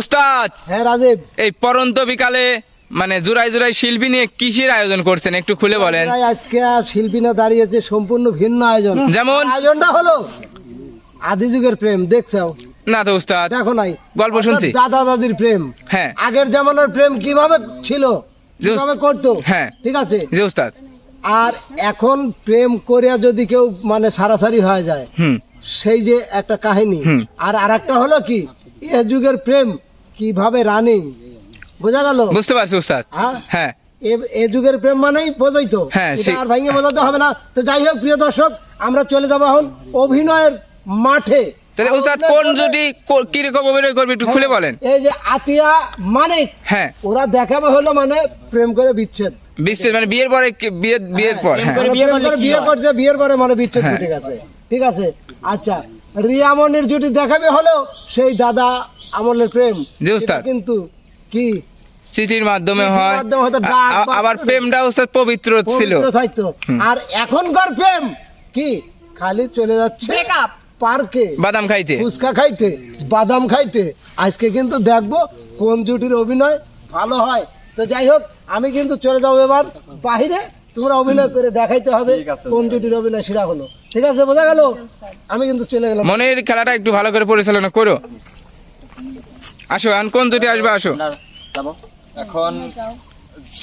উস্তাদ হ্যাঁ রাজীব। এই পরন্ত বিকালে মানে জোড়াই জোড়াই শিল্পী নিয়ে কিসের আয়োজন করছেন? একটু খুলে বলেন। আজকে শিল্পীরা দাঁড়িয়েছে সম্পূর্ণ ভিন্ন আয়োজন। যেমন? আয়োজনটা হলো আদি যুগের প্রেম দেখছ না তো উস্তাদ দেখো নাই। গল্প শুনছি। দাদা দাদির প্রেম। হ্যাঁ। আগের জামানার প্রেম কীভাবে ছিল কীভাবে করতো? হ্যাঁ। ঠিক আছে? জি উস্তাদ আর এখন প্রেম করে যদি কেউ মানে সারাসারি হয়ে যায় সেই যে একটা কাহিনী। আর আরেকটা হলো কি এ যুগের প্রেম কীভাবে রানিং বোঝা গেল? বুঝতে পারছি উস্তাদ। হ্যাঁ? হ্যাঁ। এ- যুগের প্রেম মানেই বোঝই তো। হ্যাঁ, আর ভাঙিয়ে বোঝাতে হবে না। তো যাই হোক প্রিয় দর্শক আমরা চলে যাব এখন অভিনয়ের মাঠে। তাহলে উস্তাদ কোন কো- অভিনয় করবে একটু খুলে বলেন। এই যে আতিয়া মানিক হ্যাঁ। ওরা দেখাবে হলো মানে প্রেম করে বিচ্ছেদ। বিশ্বের মানে বিয়ের পরে বিয়ে বিয়ের পর হ্যাঁ। বিয়ে করছে বিয়ের পরে মানে বিচ্ছেদ হ্যাঁ। ঠিক আছে? ঠিক আছে? আচ্ছা রিয়ামনির জুটি দেখাবে হলো সেই দাদা আমলের প্রেম। জি, উস্তাদ। কিন্তু কি? চিঠির মাধ্যমে হয়। আবার প্রেমটা উস্তাদ পবিত্র ছিল। আর এখনকার প্রেম কি? খালি চলে যাচ্ছে পার্কে। বাদাম খাইতে। ফুচকা খাইতে বাদাম খাইতে। আজকে কিন্তু দেখব কোন জুটির অভিনয় ভালো হয়। তো যাই হোক আমি কিন্তু চলে যাব এবার বাহিরে। তোমরা অভিনয় করে দেখাইতে হবে কোন জুটির অভিনয় সেরা হলো। ঠিক আছে বোঝা গেল? আমি কিন্তু চলে গেলাম। মনের খেলাটা একটু ভালো করে পরিচালনা করো। আসো এখন কোন দুটি আসবে? আসো। এখন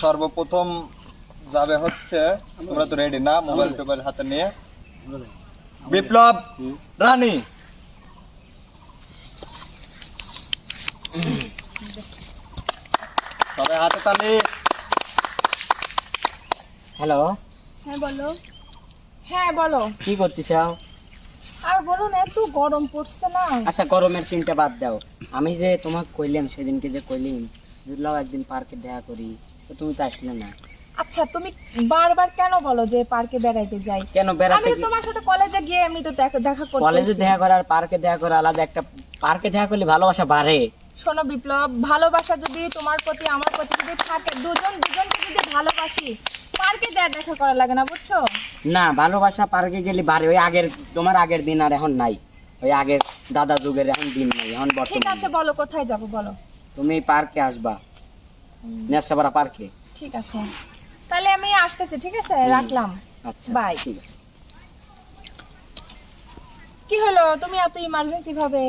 সর্বপ্রথম যাবে হচ্ছে তোমরা তো রেডি না মোবাইল টোবাইল হাতে নিয়ে। বিপ্লব রানী। তবে হাতে তালি। হ্যালো হ্যাঁ বলো। হ্যাঁ বলো। কি করতে চাও আর বলো না এত গরম পড়ছে না। আচ্ছা গরমের চিন্তা বাদ দাও। আমি যে তোমাকে কইলাম সেদিনকে যে কইলিম একদিন পার্কে দেখা করি তো তুমি তো আসলে না। আচ্ছা তুমি বারবার কেন বলো যে পার্কে বেড়াইতে যাই? কেন বেড়াতে তো তোমার সাথে কলেজে গিয়ে এমনি তো দেখা- দেখা করতে কলেজে দেখা করা আর পার্কে দেখা করা আলাদা একটা পার্কে দেখা করলে ভালোবাসা বাড়ে। শোনো বিপ্লব ভালোবাসা যদি তোমার প্রতি আমার প্রতি যদি থাকে দুজন দুজনকে যদি ভালোবাসি পার্কে যা দেখা করা লাগে না বুঝছ? না ভালোবাসা পার্কে গেলে বাড়ে ওই আগের তোমার আগের দিন আর এখন নাই। ওই আগের দাদা যুগের এখন দিন নাই এখন ঠিক বর্তমান আছে বলো কোথায় যাব বলো? তুমি পার্কে আসবা পার্কে। ঠিক আছে। তাহলে আমি আসতেছি ঠিক আছে? রাখলাম। আচ্ছা Bye. ঠিক আছে। কি হলো? তুমি এত ইমার্জেন্সি ভাবে?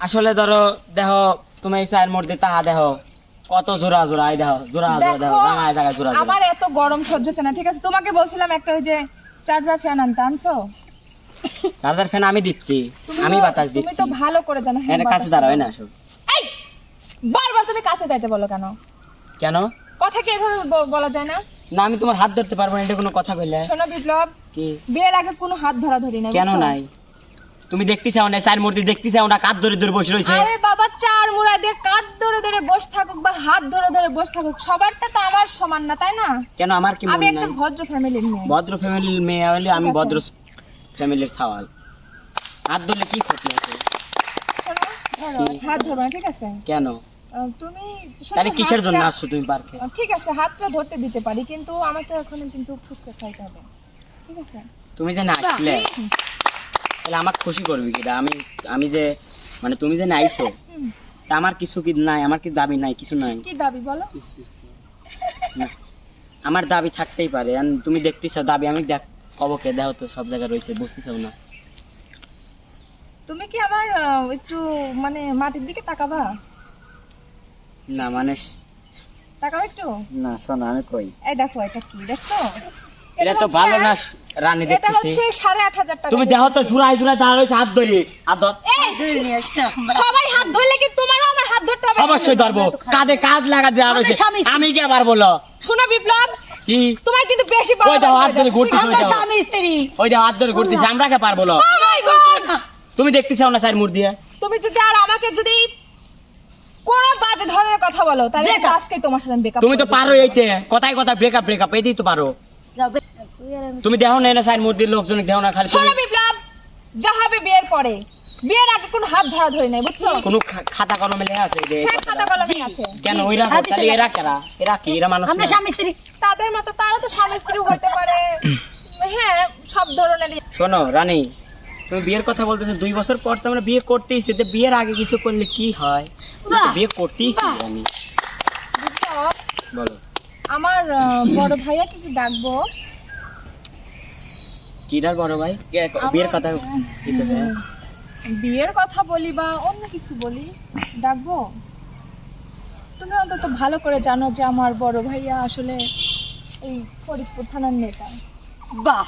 আসলে ধরো দেহ তুমি এই চায়ের মধ্যে তাহা দেহ কত জোড়া জোড়া এই দেহ জোড়া জোড়া দেহ দেখো জামায় জোড়া জোড়া। আমার এত গরম সহ্য হচ্ছে না ঠিক আছে? তোমাকে বলছিলাম একটা ওই যে চার্জার ফ্যান আনতে আনছো? চার্জার ফ্যান আমি দিচ্ছি আমি তো- বাতাস তুমি তো ভালো করে জানো হ্যাঁ কাছে বাতাসটা না আসো। এই! বারবার তুমি কাছে যাইতে বলো কেন? কেন? কথা কি এভাবে বলা যায় না? না আমি তোমার হাত ধরতে পারব না এটা কোনো কথা কইলে। শোনো বিপ্লব কি? বিয়ের আগে কোনো হাত ধরা ধরি না কেন নাই? তুমি দেখতে চাও না চার মূর্তি দেখতে চাও না কাত ধরে ধরে বসে রয়েছে। আরে বাবা চার মুড়া দিয়ে কাঁধ ধরে ধরে বসে থাকুক বা হাত ধরে ধরে বসে থাকুক সবারটা তো আমার সমান না তাই না? কেন আমার কি আমি একটা ভদ্র ফ্যামিলির মেয়ে ভদ্র ফ্যামিলির মেয়ে হলে আমি ভদ্র ফ্যামিলির সাওয়াল। হাত ধরলে কি ক্ষতি আছে? হাত ধরো ঠিক আছে? কেন? তুমি তাহলে কিসের জন্য আসছো তুমি পার্কে? ঠিক আছে হাতটা ধরতে দিতে পারি কিন্তু আমাকে এখন কিন্তু ফুসকা খাইতে হবে। ঠিক আছে? তুমি যে না আসলে। তাহলে আমাকে খুশি করবি কিটা? আমি আমি যে মানে তুমি যে না আইছো তা আমার কিছু কি নাই? আমার কি দাবি নাই? কিছু নাই? কি দাবি বলো? আমার দাবি থাকতেই পারে। তুমি দেখতেছো দাবি আমি দেখ কবকে দেহ তো সব জায়গায় রয়েছে বুঝতেছো না। তুমি কি আমার একটু মানে মাটির দিকে তাকাবা? না মানে তাকাও একটু। না শোনো আমি কই? এই দেখো এটা কি? দেখছ? এটা তো ভালো না রানী এটা দেখতেছি। হচ্ছে সাড়ে আট হাজার টাকা তুমি দেখো তো জুড়াই জুড়াই দাঁড়া রয়েছে হাত ধরি। হাত ধর সবাই হাত ধরলে কি তোমারও আমার হাত ধরতে হবে? অবশ্যই ধরবো। কাঁধে কাঁধ লাগা দেওয়া রয়েছে। আমি কি আবার বলো শোনো বিপ্লব কি? তোমার কিন্তু বেশি ওই দাও হাত ধরে ওই দাও স্বামী স্ত্রী। ওই দাও হাত ধরে ঘুরতেছি। আমরা। কে পারব না my God! তুমি দেখতে চাও না স্যার মুড দিয়ে? তুমি যদি আর আমাকে যদি কোন বাজে ধরনের কথা বলো তাহলে আজকে তোমার সাথে ব্রেকআপ তুমি তো পারো এইতে। কথায় কথা ব্রেকআপ ব্রেকআপ এইতেই তো পারো। তুমি দেখো না না স্যার মুড লোকজন দেখো না খালি শোনো বিপ্লব যা হবে বিয়ের পরে। বিয়ের আগে কোনো হাত ধরা ধরে নাই বুঝছ? কোনো খাতা কলমে লেখা আছে যে হ্যাঁ খাতা কলমে আছে। কেন ওইরা তাহলে এরা কেরা? এরা কি? এরা মানুষ না? তাদের মতো তারা তো স্বামী স্ত্রী হতে পারে। হ্যাঁ সব ধরনেরই। শোনো রানী তুমি বিয়ের কথা বলতেছো দুই বছর পর তো আমরা বিয়ে করতেই তো বিয়ের আগে কিছু করলে কি হয়? বিয়ে করতেই জানি বিপ্লব, বলো। আমার বড় ভাইয়া কিন্তু ডাকবো? কিরার বড় ভাই? বিয়ের কথা বিয়ের কথা বলি বা অন্য কিছু বলি ডাকবো? তুমি অন্তত ভালো করে জানো যে আমার বড় ভাইয়া আসলে এই ফরিদপুর থানার নেতা। বাহ!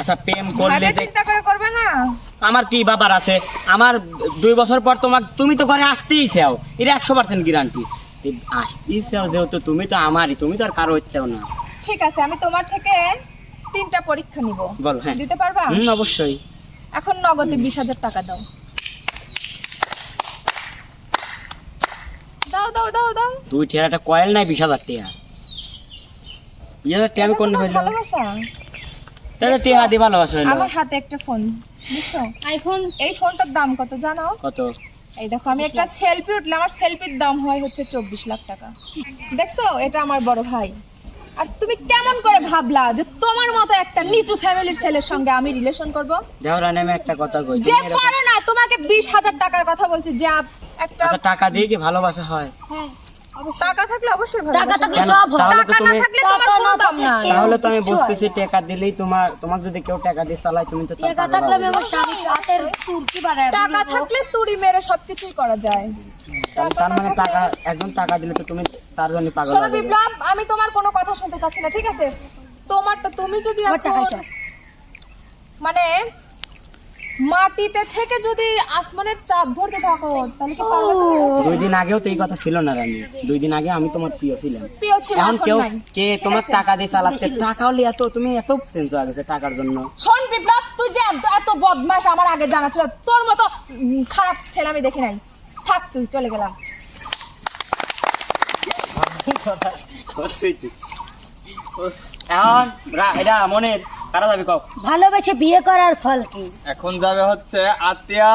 আচ্ছা প্রেম করলে চিন্তা করে করবে না? আমার কি ব্যাপার আছে? আমার দুই বছর পর তোমার তুমি তো ঘরে আসতেই চাও। এটা একশো পার্সেন্ট গ্যারান্টি আসতেই চাও যেহেতু তুমি তো আমারই তুমি তো আর কারও হচ্ছেও না। ঠিক আছে আমি তোমার থেকে তিনটা পরীক্ষা নিব। বলো হ্যাঁ। দিতে পারবা? হুম অবশ্যই। এখন নগদে বিশ হাজার টাকা দাও। দাও দাও দাও দাও। দুই টিয়ার একটা কয়েল নাই বিশ হাজার টিয়া। বিশ হাজার টিয়া আমি কোন তোমার হইল? ভালোবাসা? তাহলে টিয়া দিয়ে ভালোবাসা হইল। আমার হাতে একটা ফোন বুঝছ আইফোন এই ফোনটার দাম কত জানো? কত? এই দেখো আমি একটা সেলফি উঠলে আমার সেলফির দাম হয় হচ্ছে চব্বিশ লাখ টাকা। দেখছ? এটা আমার বড় ভাই। আর তুমি কেমন করে ভাবলা যে তোমার মতো একটা নিচু ফ্যামিলির ছেলের সঙ্গে আমি রিলেশন করব? দেওরা নামে একটা কথা কই। যে পারো না তোমাকে বিশ হাজার টাকার কথা বলছি যে আপ- একটা আচ্ছা টাকা দিয়ে কি ভালোবাসা হয়? হ্যাঁ। টাকা থাকলে অবশ্যই টাকা থাকলে সব হয়। টাকা না থাকলে তোমার কোনো দাম নাই। তাহলে তো আমি বুঝতেছি টাকা দিলেই তোমার তোমার যদি কেউ টাকা দিয়ে চালায় তুমি তো টাকা থাকলে আমি আমার স্বামী হাতের চুরকি বাড়ায় টাকা থাকলে তুড়ি মেরে সবকিছুই করা যায়। তার মানে টাকা একজন টাকা দিলে তো তুমি তার জন্য পাগল শোনো বিপ্লব আমি তোমার কোনো কথা শুনতে চাচ্ছি না ঠিক আছে? তোমারটা তুমি যদি আমার টাকা চাই। মানে মাটিতে থেকে যদি আসমানের চাপ ধরতে থাকো তাহলে কি পারবে তুমি? দুই দিন আগেও তো এই কথা ছিল না রানী। দুই দিন আগে আমি তোমার প্রিয় ছিলাম। প্রিয় ছিল এখন এখন কেউ নাই। কে তোমার টাকা দিয়ে চালাচ্ছে? টাকা হলে এত তুমি এত হয়ে গেছে টাকার জন্য। শোন বিপ্লব তুই যে এত- এত বদমাস আমার আগে জানা ছিল তোর মতো উম, খারাপ ছেলে আমি দেখি নাই। থাক তুই চলে গেলাম। এখন রা- এটা মনের কারা যাবে কও? ভালোবেসে বিয়ে করার ফল কি? এখন যাবে হচ্ছে আতিয়া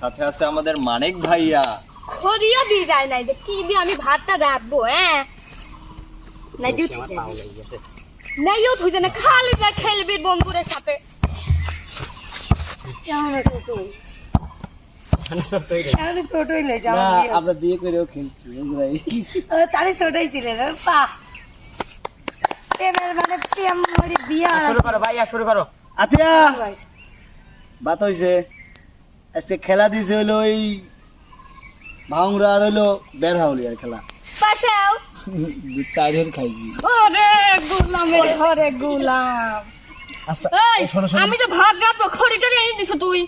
সাথে আছে আমাদের মানিক ভাইয়া। খড়িও দিয়ে যায় নাই যে কি দিয়ে আমি ভাতটা রাখব হ্যাঁ? নাই দিচ্ছি নাইও থইতে না খালি যা খেলবি বন্ধুদের সাথে। কেমন আছো তুই ছোটই লই আমরা বিয়ে করেও খেলছি তাহলে ছোটই ছিলে রে পা প্রেমের মানে প্রেম মরে বিয়ে শুরু করো ভাইয়া শুরু করো। আতিয়া! বাত হইছে। আজকে খেলা দিছে হইল ওই ভাঙরা আর হইল বের হাউলি আর খেলা। পাশাও দু খাইছি। ওরে গুলামের ঘরে গুলাম। আচ্ছা আমি তো ভাত রাখব খড়ি টড়ি এনে দিছ তুই।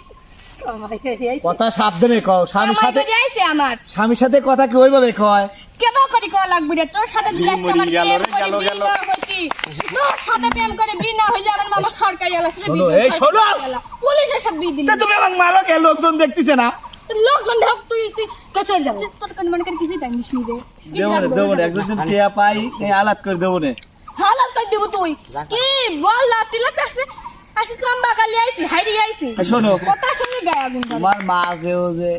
কথা সাবধানে কও স্বামীর সাথে আইছে আমার। স্বামীর সাথে কথা কি ওইভাবে কয়? কেন করি কল লাগবে রে? তোর সাথে তোর সাথে প্রেম করে বিয়ে হইলে আমার মামা সরকারি আলার সাথে শোনো, এই শোনো। পুলিশের সাথে বিয়ে দিলি। তুমি আমাকে মারো কে? লোকজন দেখতেছে না। লোকজন দেখ তুই তুই চলে যাব। তোর কোন মনে করে কিছুই জানিস নি রে দেবনে দেবনে একজন চেয়া পাই এই আলাদ করে দেবনে হালাল করে দিব তুই। কি বল লাতি লাতি আসবে আসি কাম বাকালি আইছি হাইরি আইছি। শোনো। কথা শুনে গায়ে আগুন তোমার মা যে ও যে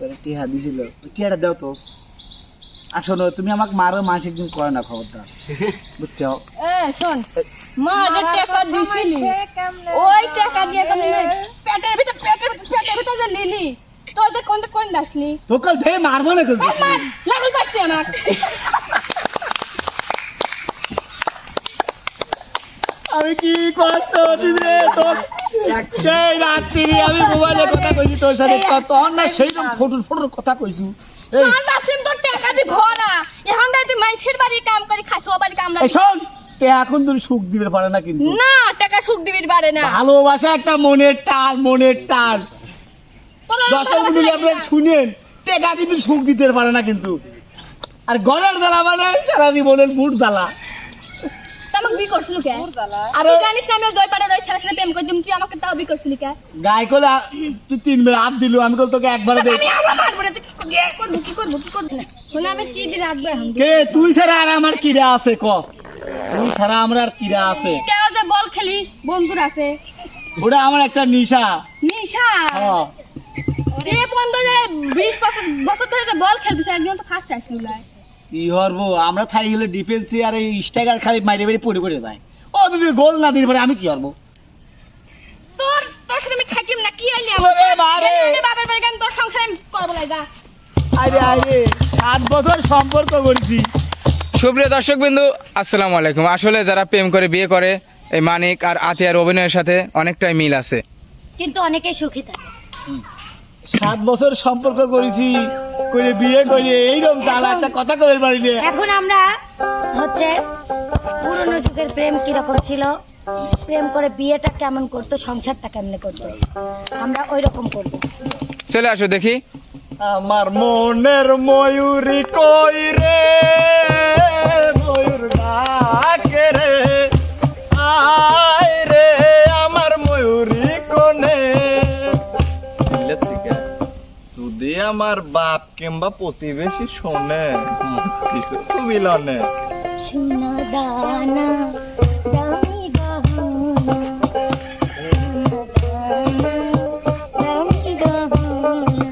করে টিহা দিছিল টিহাটা দাও তো। আর শোনো তুমি আমাকে মারো মানসিক দিন করে না খবরদার। বুঝছ? এ শোন। মা যে টাকা দিছিলি ওই টাকা দিয়ে কেন পেটের ভিতর পেটের ভিতর পেটের ভিতর যে নিলি তো কোন কোন দাসলি? তো কাল ধেয়ে মারবো না কিন্তু লাগল পাচ্ছি আমার আমি কি কষ্ট দিবে তোর? সেই রাত্রি আমি মোবাইলে কথা কইছি তোর সাথে তখন না সেই ফটো ফটোর কথা কইছি। এই না তুই মানুষের বাড়ি কাম করি খাসো বাড়ি কাম শোন এখন তুমি সুখ দিবে পারে না কিন্তু। না টাকা সুখ পারে না। ভালোবাসা একটা মনের টান মনের টান দর্শক আপনারা শুনেন টেকা কিন্তু সুখ দিতে পারে না কিন্তু। আর গলার জ্বালা মানে সারা জীবনের মুড জ্বালা। আমাকে বি করছিলি কে? আরে জানিস আমি দই পাড়া দই ছাড়া প্রেম করে দিম তুই আমাকে তাও বি করছিলি কে? গায়ে কলে তুই তিন বেলা হাত দিলু আমি কল তোকে একবার দে আমি আবার মারবো না তুই কি করবি কি করব কি করব শোনা আমি কি দিন রাখব এখন কে তুই ছাড়া আর আমার কিরা আছে ক। তুই ছাড়া আমার আর কিরা আছে। কেউ যে বল খেলিস বন্ধুর আছে। ওটা আমার একটা নিশা। নিশা? হ্যাঁ। এ বন্ধ যে বিশ বছর বছর ধরে বল খেলতেছে একদিন তো ফার্স্ট আসছিল কি হরবো আমরা থাই গেলে ডিফেন্সে আর এই স্ট্রাইকার খালি মাইরে বেড়ে পড়ে পড়ে যায়। ও যদি গোল না দিতে পারে আমি কি করব? তোর তোর সাথে আমি থাকিম না কি আইলি? বাবারে। বাবার বাড়ি গান তোর সংসার আমি করব না যা। আরে আরে সাত বছর সম্পর্ক করছি। সুপ্রিয় দর্শক বিন্দু আসসালামু আলাইকুম। আসলে যারা প্রেম করে বিয়ে করে এই মানিক আর আতিয়ার অভিনয়ের সাথে অনেকটাই মিল আছে। কিন্তু অনেকে সুখী থাকে। সাত বছর সম্পর্ক করেছি। করে বিয়ে করে এইরকম জ্বালা একটা কথা কবে পারি না এখন আমরা হচ্ছে পুরনো যুগের প্রেম কীরকম ছিল? প্রেম করে বিয়েটা কেমন করতো সংসারটা কেমনে করতো? আমরা ওই রকম করব। চলে আসো দেখি। আমার মনের ময়ূরী কই রে? আমার বাপ কিংবা প্রতিবেশী শোনে। কিছু খুবই লনে। সোনা দানা দামি গহনা সোনা দানা দামি গহনা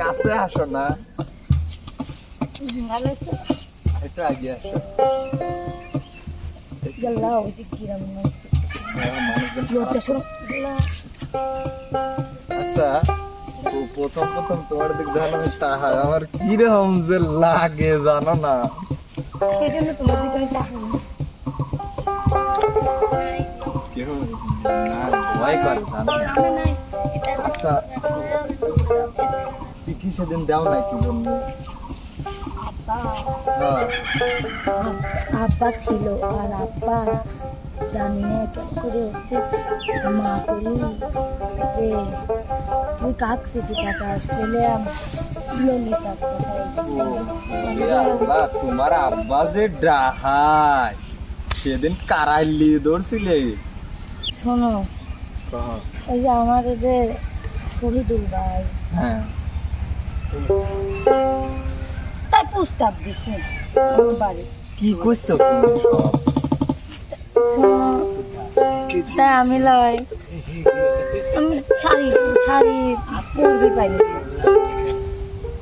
কাছে আসো না। একটু আগে আসো। গেল্লা ওই যে কিরম লজ্জা শোনো গেল্লা আচ্ছা প্রথম প্রথম তোমার দিক যখন আমি তাহাই আমার কীরকম যে লাগে জানো না? তোমার দিকে আমি না। আচ্ছা চিঠি সেদিন দাও না কি জন্য হ্যাঁ। আব্বা ছিল আর আব্বা জানি না কেন করে হচ্ছে? মা করি যে তুই কাক সিটি পাঠাস পেলে ললিতা তোমার আব্বা যে ডাহাই সেদিন কারাইলি ধরছিলে। শোনো ওই যে আমার যে শহীদুল ভাই। হ্যাঁ। তাই প্রস্তাব দিছে বাড়ি। কি করছ আমি লয়। আমি শাড়ি শাড়ি পরবি পাইনি।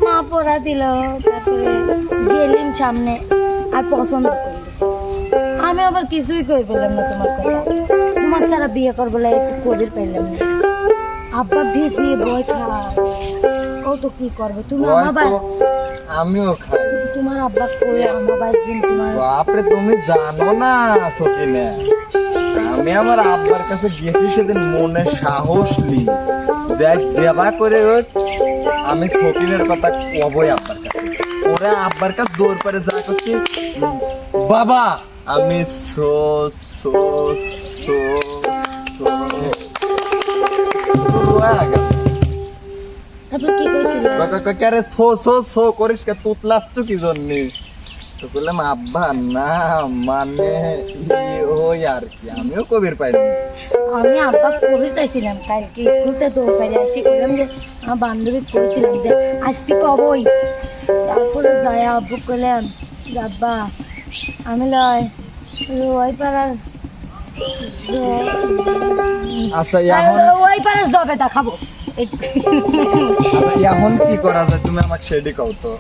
মা পরা দিল তারপরে গেলিম সামনে আর পছন্দ করল। আমি আবার কিছুই কই পেলাম না তোমার কথা। তোমার ছাড়া বিয়ে করব লাগে একটু কবির পাইলাম না। আব্বা দিয়ে বই খায় কত কি করবে? তুমি আমার আমিও খাই। তোমার আব্বা কই? আমার তোমার। বাপরে, তুমি জানো না আমি আমার আব্বার কাছে গেছি সেদিন মনে সাহস নি দেখ দেবা করে আমি সকিনের কথা কবই আব্বার কাছে। ওরা আব্বার কাছে দৌড় পরে যা করছি। বাবা, আমি সো সো সো সো। তারপর কি করেছিল কাকা কাকা সো সো সো করিস কে তুতলাচ্ছ কি জন্য? তো বললাম আব্বা না মানে ওই আর কি আমিও কবির পাইনি আমি আব্বা কবি চাইছিলাম কালকে স্কুলতে দৌড় পাইলে আসি করলাম যে আমার বান্ধবী করেছিলাম যে আসছি কবই। তারপরে যাই আব্বু করলাম আব্বা আমি লয় ওই পাড়ার আচ্ছা ওই পাড়ার জবে দেখাবো। এখন কি করা যায়? তুমি আমাকে সেটি কও তো।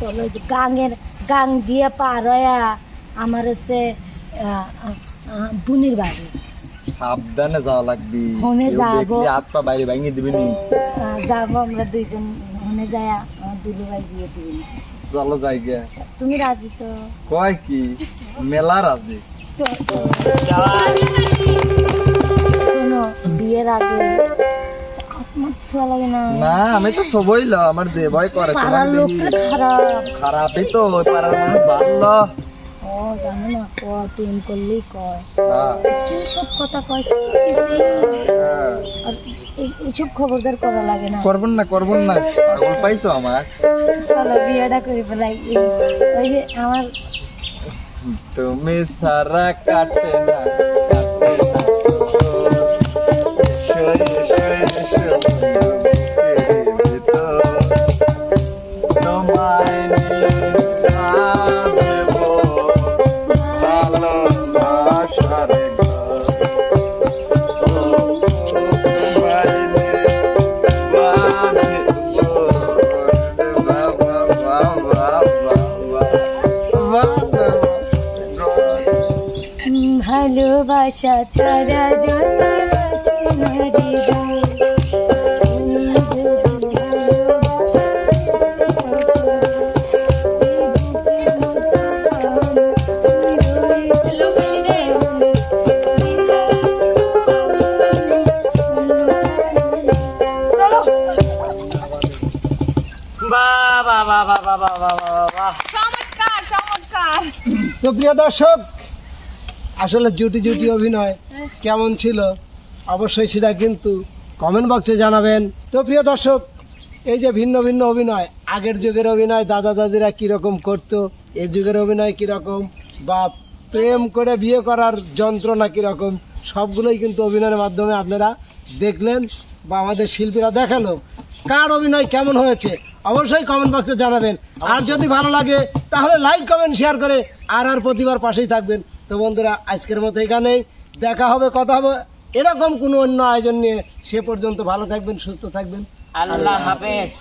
চলো গাঙের গাং দিয়ে পার হইয়া আমার হচ্ছে বুনির বাড়ি। সাবধানে যাওয়া লাগবি। কেউ যাব। হাত পা বাইরে ভেঙে দিবি নি। যাব আমরা দুইজন ওখানে যায় দুলু ভাই বিয়ে দিবি চলো যাই গে। তুমি রাজি তো? কয় কি? মেলার আছে শোনো বিয়ের আগে না। আমি তো সবই ল আমার যে ভয় করে তোমার লোকটা খারাপ। খারাপই তো ওই পাড়ার মানুষ ভালো ও জানো না কয় প্রেম করলেই কয়। হ্যাঁ, কি সব কথা কয়। হ্যাঁ। আর এইসব খবরদার করা লাগে না। করবেন না করবেন না পাগল পাইছো আমার। চলো বিয়েটা করে ফেলাই ওই যে আমার তুমি সারা কাটে না কাটে না। তো প্রিয় দর্শক, আসলে জুটি জুটি অভিনয় কেমন ছিল অবশ্যই সেটা কিন্তু কমেন্ট বক্সে জানাবেন। তো প্রিয় দর্শক, এই যে ভিন্ন ভিন্ন অভিনয়, আগের যুগের অভিনয়, দাদা দাদিরা কীরকম করতো এই যুগের অভিনয় কীরকম, বা প্রেম করে বিয়ে করার যন্ত্রণা কীরকম, সবগুলোই কিন্তু অভিনয়ের মাধ্যমে আপনারা দেখলেন বা আমাদের শিল্পীরা দেখাল। কার অভিনয় কেমন হয়েছে? অবশ্যই কমেন্ট বক্সে জানাবেন। আর যদি ভালো লাগে তাহলে লাইক কমেন্ট শেয়ার করে আর আর প্রতিবার পাশেই থাকবেন। তো বন্ধুরা আজকের মতো এখানেই। দেখা হবে কথা হবে এরকম কোনো অন্য আয়োজন নিয়ে। সে পর্যন্ত ভালো থাকবেন সুস্থ থাকবেন। আল্লাহ হাফেজ।